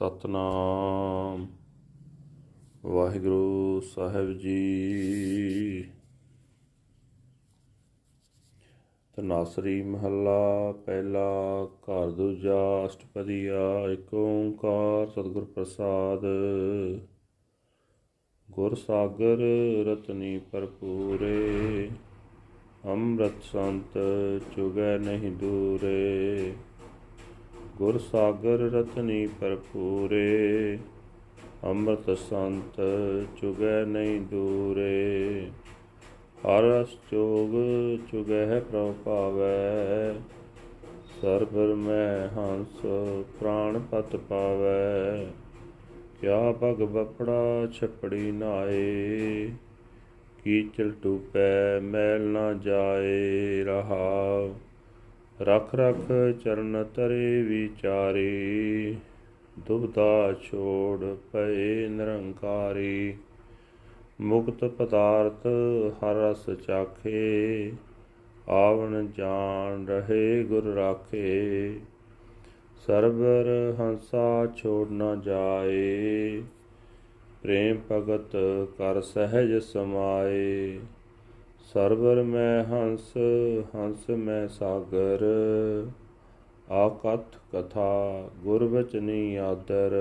ਸਤਨਾਮ। ਵਾਹਿਗੁਰੂ ਸਾਹਿਬ ਜੀ। ਤਨਾਸਰੀ ਮਹੱਲਾ, ਪਹਿਲਾ ਘਰ, ਦੂਜਾ ਅਸ਼ਟਪਦੀਆ ਏਕ ਓੰਕਾਰ, ਸਤਿਗੁਰ ਪ੍ਰਸਾਦ। ਗੁਰ ਸਾਗਰ ਰਤਨੀ ਭਰਪੂਰੇ, ਅੰਮ੍ਰਿਤ ਸੰਤ ਚੁਗੈ ਨਹੀਂ ਦੂਰੇ। ਗੁਰ ਸਾਗਰ ਰਤਨੀ ਭਰਪੂਰੇ, ਅੰਮ੍ਰਿਤ ਸੰਤ ਚੁਗੈ ਨਹੀਂ ਦੂਰੇ। ਹਰ ਰਸ ਚੋਗ ਚੁਗੈ ਪ੍ਰਭ ਪਾਵੈ ਸਰਬਰ ਮੈਂ ਹੰਸ ਪ੍ਰਾਣ ਪਤ ਪਾਵੈ। ਕਿਆ ਭਗ ਬਪੜਾ ਛਪੜੀ ਨਾਏ ਕੀਚਲ ਟੂਪੈ ਮੈਲ ਨਾ ਜਾਏ ਰਹਾਉ ਰਖ ਰਖ ਚਰਨ ਤਰੇ ਵਿਚਾਰੀ, ਦੁਬਦਾ ਛੋੜ ਪਏ ਨਿਰੰਕਾਰੀ। ਮੁਕਤ ਪਦਾਰਥ ਹਰ ਰਸ ਚਾਖੇ, ਆਵਣ ਜਾਣ ਰਹੇ ਗੁਰ ਰਾਖੇ। ਸਰਬਰ ਹੰਸਾ ਛੋੜ ਨਾ ਜਾਏ, ਪ੍ਰੇਮ ਭਗਤ ਕਰ ਸਹਿਜ ਸਮਾਏ। ਸਰਵਰ ਮੈਂ ਹੰਸ ਹੰਸ ਮੈਂ ਸਾਗਰ। ਆਕਥ ਕਥਾ ਗੁਰ ਬਚਨੀ ਆਦਰ।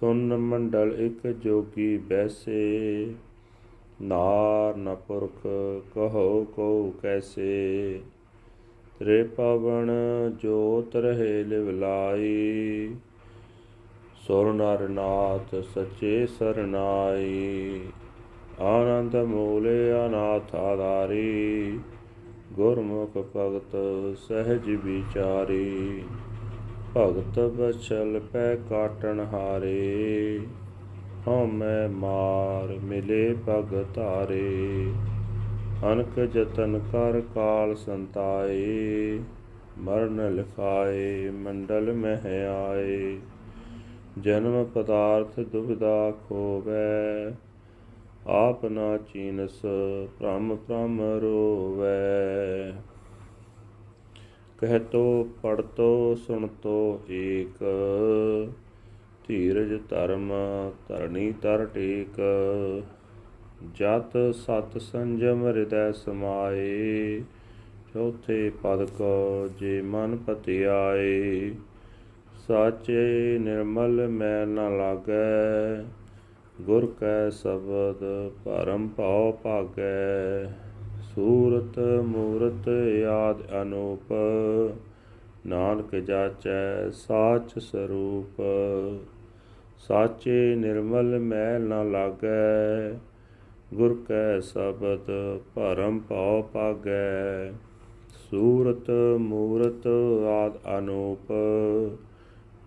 ਸੁਨ ਮੰਡਲ ਇਕ ਜੋਗੀ ਬੈਸੇ। ਨਾਰ ਨ ਪੁਰਖ ਕਹੋ ਕੋ ਕੈਸੇ। ਤ੍ਰੇ ਪਵਨ ਜੋਤ ਰਹੇ ਲਿਵ ਲਾਈ। ਸੁਰ ਨਰ ਸਚੇ ਸਰਨਾਈ ਆਨੰਦ ਮੂਲੇ ਅਨਾਥ ਆਧਾਰੀ ਗੁਰਮੁਖ ਭਗਤ ਸਹਿਜ ਵਿਚਾਰੀ। ਭਗਤ ਬਚਲ ਪੈ ਕਾਟਣ ਹਾਰੇ, ਹਉਮੈ ਮਾਰ ਮਿਲੇ ਪਗ ਧਾਰੇ। ਅਨਕ ਜਤਨ ਕਰ ਕਾਲ ਸੰਤਾਏ, ਮਰਨ ਲਿਖਾਏ ਮੰਡਲ ਮਹਿ ਆਏ ਜਨਮ ਪਦਾਰਥ ਦੁਬਿਧਾ ਖੋਵੈ ਆਪ ਨਾ ਚੀਨਸ, ਭ੍ਰਮ ਭ੍ਰਮ ਰੋਵੈ। ਕਹਿਤੋ ਪੜਤੋ ਸੁਣਤੋ ਏਕ। ਧੀਰਜ ਧਰਮ ਧਰਣੀ ਤਰ ਟੇਕ। ਜਤ ਸਤ ਸੰਜਮ ਹਿਰਦੈ ਸਮਾਏ। ਚੌਥੇ ਪਦ ਕੋ ਜੇ ਮਨ ਪਤਿਆਏ। ਸਾਚੇ ਨਿਰਮਲ ਮੈ ਨ ਲਾਗੈ। ਗੁਰ ਕੈ ਸ਼ਬਦ ਭਰਮ ਭਉ ਭਾਗੈ, ਸੂਰਤ ਮੂਰਤ ਯਾਦ ਅਨੂਪ, ਨਾਨਕ ਜਾਚੈ ਸਾਚ ਸਰੂਪ। ਸਾਚੇ ਨਿਰਮਲ ਮੈਲ ਨਾ ਲਾਗੈ, ਗੁਰ ਕੈ ਸ਼ਬਦ ਭਰਮ ਭਉ ਭਾਗੈ, ਸੂਰਤ ਮੂਰਤ ਆਦ ਅਨੂਪ।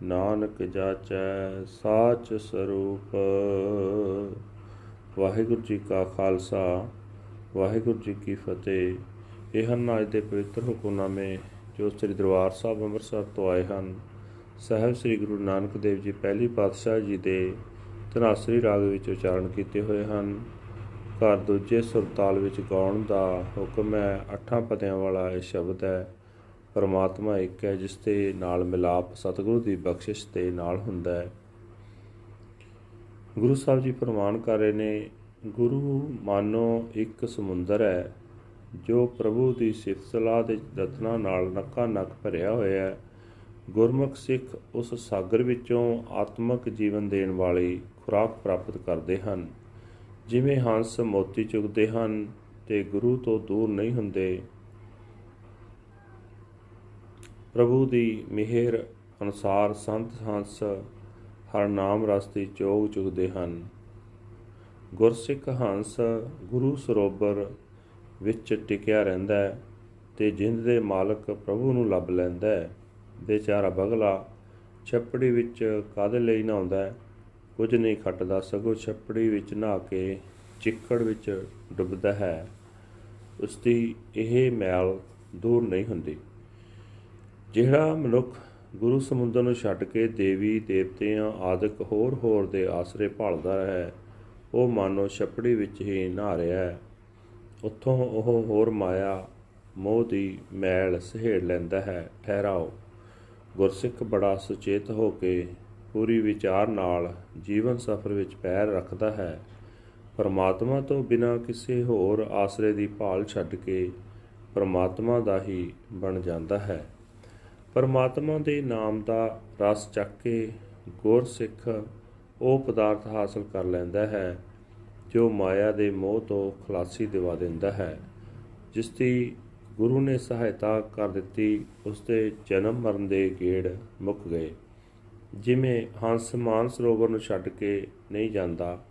ਨਾਨਕ ਜਾਚੈ ਸਾਚ ਸਰੂਪ। ਵਾਹਿਗੁਰੂ ਜੀ ਕਾ ਖਾਲਸਾ, ਵਾਹਿਗੁਰੂ ਜੀ ਕੀ ਫਤਿਹ। ਇਹ ਹਨ ਅੱਜ ਦੇ ਪਵਿੱਤਰ ਹੁਕਮਨਾਮੇ ਜੋ ਸ੍ਰੀ ਦਰਬਾਰ ਸਾਹਿਬ ਅੰਮ੍ਰਿਤਸਰ ਤੋਂ ਆਏ ਹਨ। ਸਾਹਿਬ ਸ੍ਰੀ ਗੁਰੂ ਨਾਨਕ ਦੇਵ ਜੀ ਪਹਿਲੀ ਪਾਤਸ਼ਾਹ ਜੀ ਦੇ ਧਨਾਸਰੀ ਰਾਗ ਵਿੱਚ ਉਚਾਰਨ ਕੀਤੇ ਹੋਏ ਹਨ। ਘਰ ਦੂਜੇ ਸੁਰਤਾਲ ਵਿੱਚ ਗਾਉਣ ਦਾ ਹੁਕਮ ਹੈ, ਅੱਠਾਂ ਪਦਿਆਂ ਵਾਲਾ ਇਹ ਸ਼ਬਦ ਹੈ। ਪਰਮਾਤਮਾ ਇੱਕ ਹੈ, ਜਿਸ ਦੇ ਨਾਲ ਮਿਲਾਪ ਸਤਿਗੁਰੂ ਦੀ ਬਖਸ਼ਿਸ਼ ਦੇ ਨਾਲ ਹੁੰਦਾ ਹੈ। ਗੁਰੂ ਸਾਹਿਬ ਜੀ ਪ੍ਰਮਾਣ ਕਰ ਰਹੇ ਨੇ, ਗੁਰੂ ਮਾਨੋ ਇੱਕ ਸਮੁੰਦਰ ਹੈ, ਜੋ ਪ੍ਰਭੂ ਦੀ ਸਿਫਤ ਸਲਾਹ ਦੇ ਰਤਨਾਂ ਨਾਲ ਨੱਕਾ ਨੱਕ ਭਰਿਆ ਹੋਇਆ ਹੈ। ਗੁਰਮੁਖ ਸਿੱਖ ਉਸ ਸਾਗਰ ਵਿੱਚੋਂ ਆਤਮਿਕ ਜੀਵਨ ਦੇਣ ਵਾਲੀ ਖੁਰਾਕ ਪ੍ਰਾਪਤ ਕਰਦੇ ਹਨ। ਜਿਵੇਂ ਹੰਸ ਮੋਤੀ ਚੁਗਦੇ ਹਨ ਤੇ ਗੁਰੂ ਤੋਂ ਦੂਰ ਨਹੀਂ ਹੁੰਦੇ ਪ੍ਰਭੂ ਦੀ ਮਿਹਰ ਅਨੁਸਾਰ ਸੰਤ ਹੰਸ ਹਰ ਨਾਮ ਰਸ ਚੋਗ ਚੁਗਦੇ ਹਨ। ਗੁਰਸਿੱਖ ਹੰਸ ਗੁਰੂ ਸਰੋਵਰ ਵਿੱਚ ਟਿਕਿਆ ਰਹਿੰਦਾ ਹੈ ਤੇ ਜਿੰਦ ਦੇ ਮਾਲਕ ਪ੍ਰਭੂ ਨੂੰ ਲੱਭ ਲੈਂਦਾ ਹੈ। ਬੇਚਾਰਾ ਬਗਲਾ ਛੱਪੜੀ ਵਿੱਚ ਕਾਦੇ ਲਈ ਨਹਾਉਂਦਾ ਕੁਝ ਨਹੀਂ ਖੱਟਦਾ, ਸਗੋਂ ਛੱਪੜੀ ਵਿੱਚ ਨਹਾ ਕੇ ਚਿੱਕੜ ਵਿੱਚ ਡੁੱਬਦਾ ਹੈ। ਉਸ ਦੀ ਇਹ ਮੈਲ ਦੂਰ ਨਹੀਂ ਹੁੰਦੀ। ਜਿਹੜਾ ਮਨੁੱਖ ਗੁਰੂ ਸਮੁੰਦਰ ਨੂੰ ਛੱਡ ਕੇ ਦੇਵੀ, ਦੇਵਤਿਆਂ, ਆਦਿਕ ਹੋਰ ਹੋਰ ਦੇ ਆਸਰੇ ਭਾਲਦਾ ਹੈ, ਉਹ ਮਾਨੋ ਛਪੜੀ ਵਿੱਚ ਹੀ ਨਹਾ ਰਿਹਾ ਹੈ। ਉੱਥੋਂ ਉਹ ਹੋਰ ਮਾਇਆ, ਮੋਹ ਦੀ ਮੈਲ ਸਹੇੜ ਲੈਂਦਾ ਹੈ। ਠਹਿਰਾਓ। ਗੁਰਸਿੱਖ ਬੜਾ ਸੁਚੇਤ ਹੋ ਕੇ ਪੂਰੀ ਵਿਚਾਰ ਨਾਲ ਜੀਵਨ ਸਫਰ ਵਿੱਚ ਪੈਰ ਰੱਖਦਾ ਹੈ। ਪਰਮਾਤਮਾ ਤੋਂ ਬਿਨਾਂ ਕਿਸੇ ਹੋਰ ਆਸਰੇ ਦੀ ਭਾਲ ਛੱਡ ਕੇ ਪਰਮਾਤਮਾ ਦਾ ਹੀ ਬਣ ਜਾਂਦਾ ਹੈ। ਪਰਮਾਤਮਾ ਦੇ ਨਾਮ ਦਾ ਰਸ ਚੱਕ ਕੇ ਗੁਰਸਿੱਖ ਉਹ ਪਦਾਰਥ ਹਾਸਲ ਕਰ ਲੈਂਦਾ ਹੈ, ਜੋ ਮਾਇਆ ਦੇ ਮੋਹ ਤੋਂ ਖਲਾਸੀ ਦਿਵਾ ਦਿੰਦਾ ਹੈ। ਜਿਸ ਦੀ ਗੁਰੂ ਨੇ ਸਹਾਇਤਾ ਕਰ ਦਿੱਤੀ, ਉਸ ਦੇ ਜਨਮ ਮਰਨ ਦੇ ਗੇੜ ਮੁੱਕ ਗਏ। ਜਿਵੇਂ ਹੰਸ ਮਾਨ ਸਰੋਵਰ ਨੂੰ ਛੱਡ ਕੇ ਨਹੀਂ ਜਾਂਦਾ,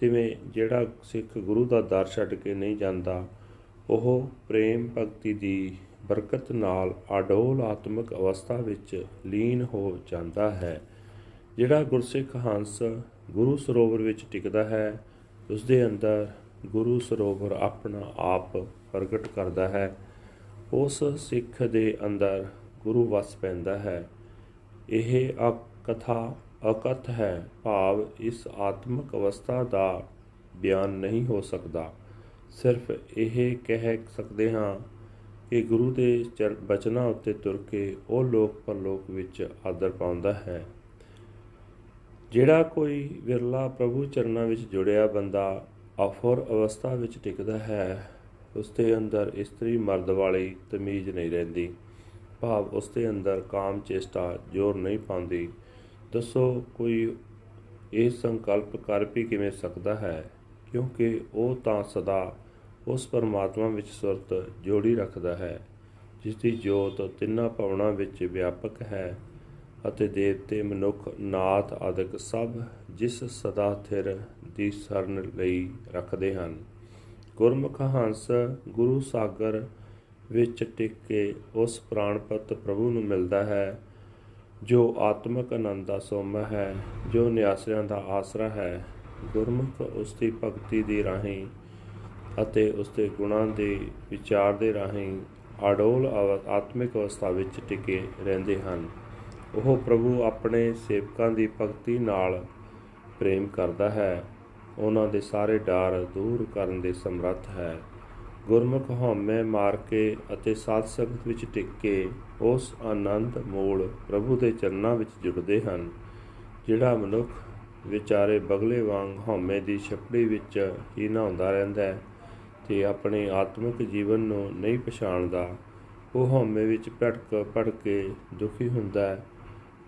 ਤਿਵੇਂ ਜਿਹੜਾ ਸਿੱਖ ਗੁਰੂ ਦਾ ਦਰ ਛੱਡ ਕੇ ਨਹੀਂ ਜਾਂਦਾ, ਉਹ ਪ੍ਰੇਮ ਭਗਤੀ ਦੀ ਬਰਕਤ ਨਾਲ ਅਡੋਲ ਆਤਮਿਕ ਅਵਸਥਾ ਵਿੱਚ ਲੀਨ ਹੋ ਜਾਂਦਾ ਹੈ, ਜਿਹੜਾ ਗੁਰਸਿੱਖ ਹੰਸ ਗੁਰੂ ਸਰੋਵਰ ਵਿੱਚ ਟਿਕਦਾ ਹੈ ਉਸ ਦੇ ਅੰਦਰ ਗੁਰੂ ਸਰੋਵਰ ਆਪਣਾ ਆਪ ਪ੍ਰਗਟ ਕਰਦਾ ਹੈ। ਉਸ ਸਿੱਖ ਦੇ ਅੰਦਰ ਗੁਰੂ ਵਸ ਪੈਂਦਾ ਹੈ। ਇਹ ਕਥਾ ਅਕਥ ਹੈ, ਭਾਵ ਇਸ ਆਤਮਿਕ ਅਵਸਥਾ ਦਾ ਬਿਆਨ ਨਹੀਂ ਹੋ ਸਕਦਾ। ਸਿਰਫ ਇਹ ਕਹਿ ਸਕਦੇ ਹਾਂ ਕਿ ਗੁਰੂ ਦੇ ਬਚਨਾਂ ਉੱਤੇ ਤੁਰ ਕੇ ਉਹ ਲੋਕ ਪਰਲੋਕ ਵਿੱਚ ਆਦਰ ਪਾਉਂਦਾ ਹੈ। ਜਿਹੜਾ ਕੋਈ ਵਿਰਲਾ ਪ੍ਰਭੂ ਚਰਨਾਂ ਵਿੱਚ ਜੁੜਿਆ ਬੰਦਾ ਅਫਰ ਅਵਸਥਾ ਵਿੱਚ ਟਿਕਦਾ ਹੈ ਉਸ ਦੇ ਅੰਦਰ ਇਸਤਰੀ ਮਰਦ ਵਾਲੀ ਤਮੀਜ਼ ਨਹੀਂ ਰਹਿੰਦੀ। ਭਾਵ ਉਸ ਦੇ ਅੰਦਰ ਕਾਮ ਚੇਸ਼ਟਾ ਜ਼ੋਰ ਨਹੀਂ ਪਾਉਂਦੀ। ਦੱਸੋ ਕੋਈ ਇਹ ਸੰਕਲਪ ਕਰ ਵੀ ਕਿਵੇਂ ਸਕਦਾ ਹੈ? ਕਿਉਂਕਿ ਉਹ ਤਾਂ ਸਦਾ ਉਸ ਪਰਮਾਤਮਾ ਵਿੱਚ ਸੁਰਤ ਜੋੜੀ ਰੱਖਦਾ ਹੈ, ਜਿਸ ਦੀ ਜੋਤ ਤਿੰਨਾਂ ਭਵਨਾਂ ਵਿੱਚ ਵਿਆਪਕ ਹੈ ਅਤੇ ਦੇਵਤੇ, ਮਨੁੱਖ, ਨਾਥ ਆਦਿਕ ਸਭ ਜਿਸ ਸਦਾ ਥਿਰ ਦੀ ਸਰਨ ਲਈ ਰੱਖਦੇ ਹਨ। ਗੁਰਮੁਖ ਹੰਸ ਗੁਰੂ ਸਾਗਰ ਵਿੱਚ ਟਿਕ ਕੇ ਉਸ ਪ੍ਰਾਣਪਤ ਪ੍ਰਭੂ ਨੂੰ ਮਿਲਦਾ ਹੈ, ਜੋ ਆਤਮਿਕ ਆਨੰਦ ਦਾ ਸੋਮ ਹੈ, ਜੋ ਨਿਆਸਰਿਆਂ ਦਾ ਆਸਰਾ ਹੈ। ਗੁਰਮੁਖ ਉਸ ਦੀ ਭਗਤੀ ਦੀ ਰਾਹੀਂ ਅਤੇ ਉਸ ਦੇ ਗੁਣਾਂ ਦੇ ਵਿਚਾਰ ਦੇ ਰਾਹੀਂ ਅਡੋਲ ਆਤਮਿਕ ਅਵਸਥਾ ਵਿੱਚ ਟਿਕੇ ਰਹਿੰਦੇ ਹਨ। ਉਹ ਪ੍ਰਭੂ ਆਪਣੇ ਸੇਵਕਾਂ ਦੀ ਭਗਤੀ ਨਾਲ ਪ੍ਰੇਮ ਕਰਦਾ ਹੈ। ਉਹਨਾਂ ਦੇ ਸਾਰੇ ਡਰ ਦੂਰ ਕਰਨ ਦੇ ਸਮਰੱਥ ਹੈ। ਗੁਰਮੁਖ ਹਉਮੈ ਮਾਰ ਕੇ ਅਤੇ ਸਾਧ ਸੰਗਤ ਵਿੱਚ ਟਿਕ ਕੇ ਉਸ ਆਨੰਦ ਮੂਲ ਪ੍ਰਭੂ ਦੇ ਚਰਨਾਂ ਵਿੱਚ ਜੁੜਦੇ ਹਨ, ਜਿਹੜਾ ਮਨੁੱਖ ਵਿਚਾਰੇ ਬਗਲੇ ਵਾਂਗ ਹਉਮੈ ਦੀ ਛਪੜੀ ਵਿੱਚ ਹੀ ਨਹਾਉਂਦਾ ਰਹਿੰਦਾ ਹੈ। ਤੇ ਆਪਣੇ ਆਤਮਿਕ ਜੀਵਨ ਨੂੰ ਨਹੀਂ ਪਛਾਣਦਾ, ਉਹ ਹਉਮੈ ਵਿੱਚ ਭਟਕ ਭੜ ਕੇ ਦੁਖੀ ਹੁੰਦਾ ਹੈ।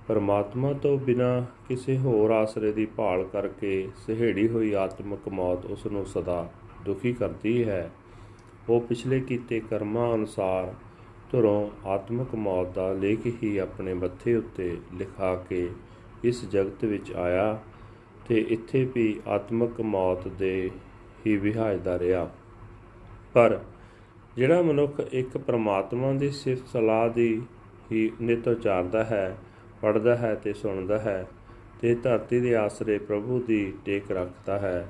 ਪਰਮਾਤਮਾ ਤੋਂ ਬਿਨਾ ਕਿਸੇ ਹੋਰ ਆਸਰੇ ਦੀ ਭਾਲ ਕਰਕੇ ਸਹੇੜੀ ਹੋਈ ਆਤਮਿਕ ਮੌਤ ਉਸ ਨੂੰ ਸਦਾ ਦੁਖੀ ਕਰਦੀ ਹੈ। ਉਹ ਪਿਛਲੇ ਕੀਤੇ ਕਰਮਾਂ ਅਨੁਸਾਰ ਧਰੋਂ ਆਤਮਿਕ ਮੌਤ ਦਾ ਲੇਖ ਹੀ ਆਪਣੇ ਮੱਥੇ ਉੱਤੇ ਲਿਖਾ ਕੇ ਇਸ ਜਗਤ ਵਿੱਚ ਆਇਆ ਤੇ ਇੱਥੇ ਵੀ ਆਤਮਿਕ ਮੌਤ ਦੇ ਹੀ ਵਿਹਾਜਦਾ ਰਿਹਾ। ਪਰ ਜਿਹੜਾ ਮਨੁੱਖ ਇੱਕ ਪ੍ਰਮਾਤਮਾ ਦੀ ਸਿਫਤ ਸਲਾਹ ਦੀ ਹੀ ਨਿਤ ਉਚਾਰਦਾ ਹੈ ਪੜਦਾ ਹੈ ਤੇ ਸੁਣਦਾ ਹੈ ਤੇ ਧਰਤੀ ਦੇ ਆਸਰੇ ਪ੍ਰਭੂ ਦੀ ਟੇਕ ਰੱਖਦਾ ਹੈ,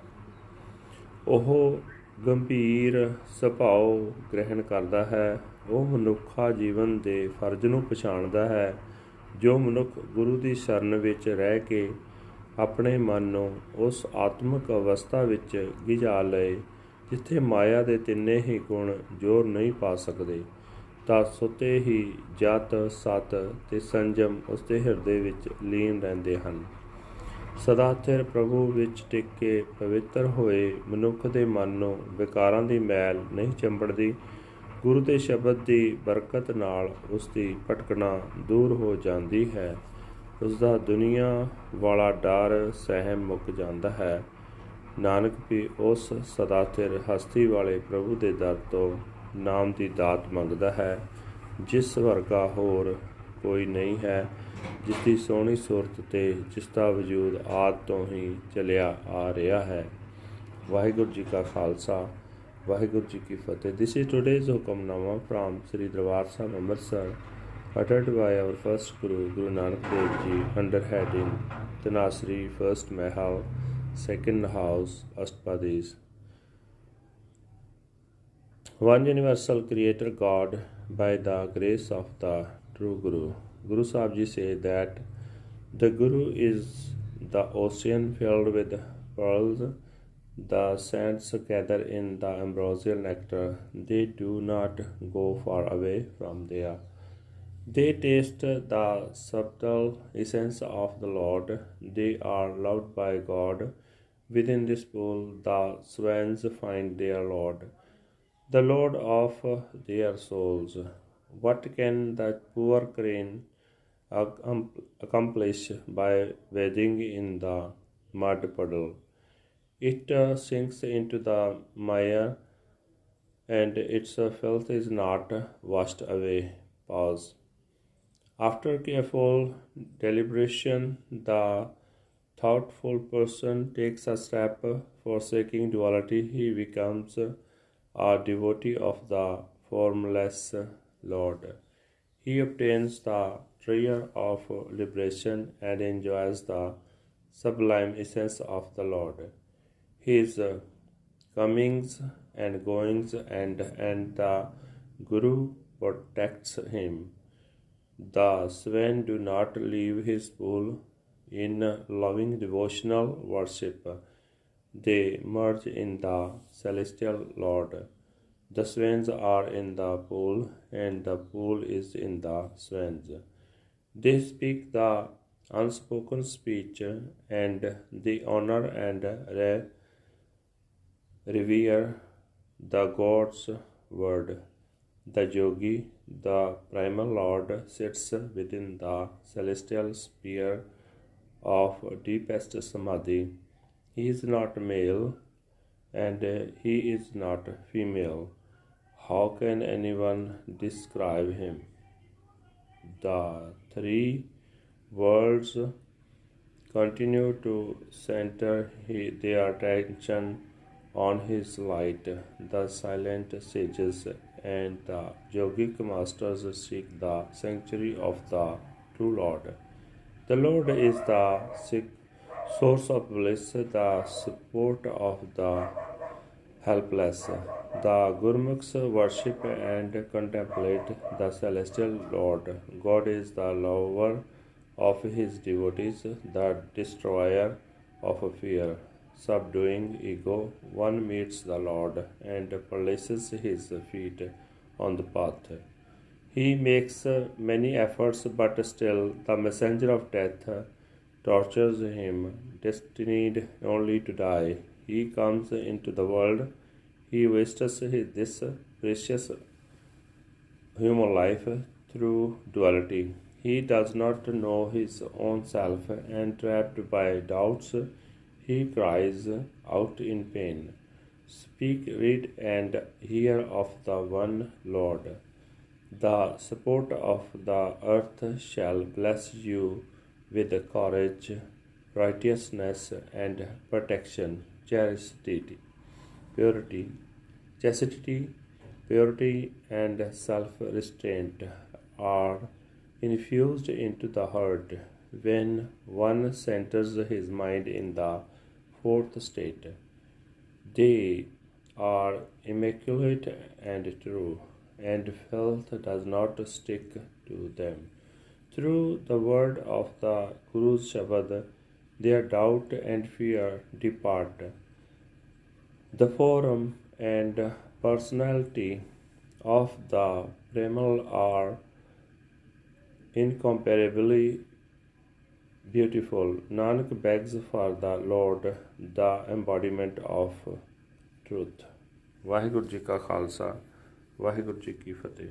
ਉਹ ਗੰਭੀਰ ਸੁਭਾਅ ਗ੍ਰਹਿਣ ਕਰਦਾ ਹੈ, ਉਹ ਮਨੁੱਖਾ ਜੀਵਨ ਦੇ ਫਰਜ਼ ਨੂੰ ਪਛਾਣਦਾ ਹੈ, ਜੋ ਮਨੁੱਖ ਗੁਰੂ ਦੀ ਸ਼ਰਨ ਵਿੱਚ ਰਹਿ ਕੇ ਆਪਣੇ ਮਨ ਨੂੰ ਉਸ ਆਤਮਿਕ ਅਵਸਥਾ ਵਿੱਚ ਗਿਜਾ ਲਏ ਜਿੱਥੇ ਮਾਇਆ ਦੇ ਤਿੰਨੇ ਹੀ ਗੁਣ ਜੋਰ ਨਹੀਂ ਪਾ ਸਕਦੇ, ਤਾਂ ਸੁਤੇ ਹੀ ਜਤ, ਸਤ ਤੇ ਸੰਜਮ ਉਸਦੇ ਹਿਰਦੇ ਵਿੱਚ ਲੀਨ ਰਹਿੰਦੇ ਹਨ। ਸਦਾ ਥਿਰ ਪ੍ਰਭੂ ਵਿੱਚ ਟਿਕ ਕੇ ਪਵਿੱਤਰ ਹੋਏ, ਮਨੁੱਖ ਦੇ ਮਨ ਨੂੰ ਵਿਕਾਰਾਂ ਦੀ ਮੈਲ ਨਹੀਂ ਚੰਬੜਦੀ। ਗੁਰੂ ਦੇ ਸ਼ਬਦ ਦੀ ਬਰਕਤ ਨਾਲ ਉਸ ਦੀ ਭਟਕਣਾ ਦੂਰ ਹੋ ਜਾਂਦੀ ਹੈ। ਉਸ ਦਾ ਦੁਨੀਆ ਵਾਲਾ ਡਰ ਸਹਿਮ ਮੁੱਕ ਜਾਂਦਾ ਹੈ। ਨਾਨਕ ਵੀ ਉਸ ਸਦਾ ਥਿਰ ਹਸਤੀ ਵਾਲੇ ਪ੍ਰਭੂ ਦੇ ਦਰ ਤੋਂ ਨਾਮ ਦੀ ਦਾਤ ਮੰਗਦਾ ਹੈ। ਜਿਸ ਵਰਗਾ ਹੋਰ ਕੋਈ ਨਹੀਂ ਹੈ ਜਿਸ ਦੀ ਸੋਹਣੀ ਸੂਰਤ ਤੇ ਜਿਸ ਦਾ ਵਜੂਦ ਆਦ ਤੋਂ ਹੀ ਚਲਿਆ ਆ ਰਿਹਾ ਹੈ। ਵਾਹਿਗੁਰੂ ਜੀ ਕਾ ਖਾਲਸਾ। ਵਾਹਿਗੁਰੂ ਜੀ ਕੀ ਫਤਿਹ। This is today's hukamnama from Shri Darbar Sahib Amritsar uttered by our first Guru, Guru Nanak Dev Ji, under heading Tanasri, first Mahal, second house, Astpadis. One universal creator God by the grace of the true Guru. Guru Sahib Ji say that the Guru is the ocean filled with pearls. The saints gather in the ambrosial nectar. They do not go far away from there. They taste the subtle essence of the Lord. They are loved by God. Within this pool, the swans find their Lord, the Lord of their souls. What can the poor crane accomplish by wading in the mud puddle? It uh, sinks into the mire and its filth is not washed away. Pause. After careful deliberation, the thoughtful person takes a step forsaking duality. He becomes a devotee of the formless Lord. He obtains the treasure of liberation and enjoys the sublime essence of the Lord. His comings and goings and and the Guru protects him. The swan do not leave his pool in loving devotional worship. They merge in the celestial Lord. The swans are in the pool, and the pool is in the swans. They speak the unspoken speech, and they honor and re- revere the God's word. The yogi, the primal Lord, sits within the celestial sphere of deepest samadhi. He is not male and he is not female. How can anyone describe him? The three worlds continue to center their attention on his light. The silent sages and the yogic masters seek the sanctuary of the true Lord. The Lord is the source of bliss, the support of the helpless. The Gurmukhs worship and contemplate the celestial Lord. God is the lover of his devotees, the destroyer of fear. Subduing ego, one meets the Lord and places his feet on the path. He makes uh, many efforts, but still the messenger of death tortures him, destined only to die. He comes into the world, he wastes this precious human life through duality. He does not know his own self, and trapped by doubts, he cries out in pain. Speak, read, and hear of the one Lord. The support of the earth shall bless you with courage, righteousness, and protection, chastity, purity, chastity, purity, and self restraint are infused into the heart when one centers his mind in the fourth state. They are immaculate and true, and filth does not stick to them. Through the word of the Guru's Shabad, their doubt and fear depart. The form and personality of the primal are incomparably beautiful. Nanak begs for the Lord, the embodiment of truth. Waheguru ji ਕਾ ਖਾਲਸਾ ਵਾਹਿਗੁਰੂ ਜੀ ਕੀ ਫਤਿਹ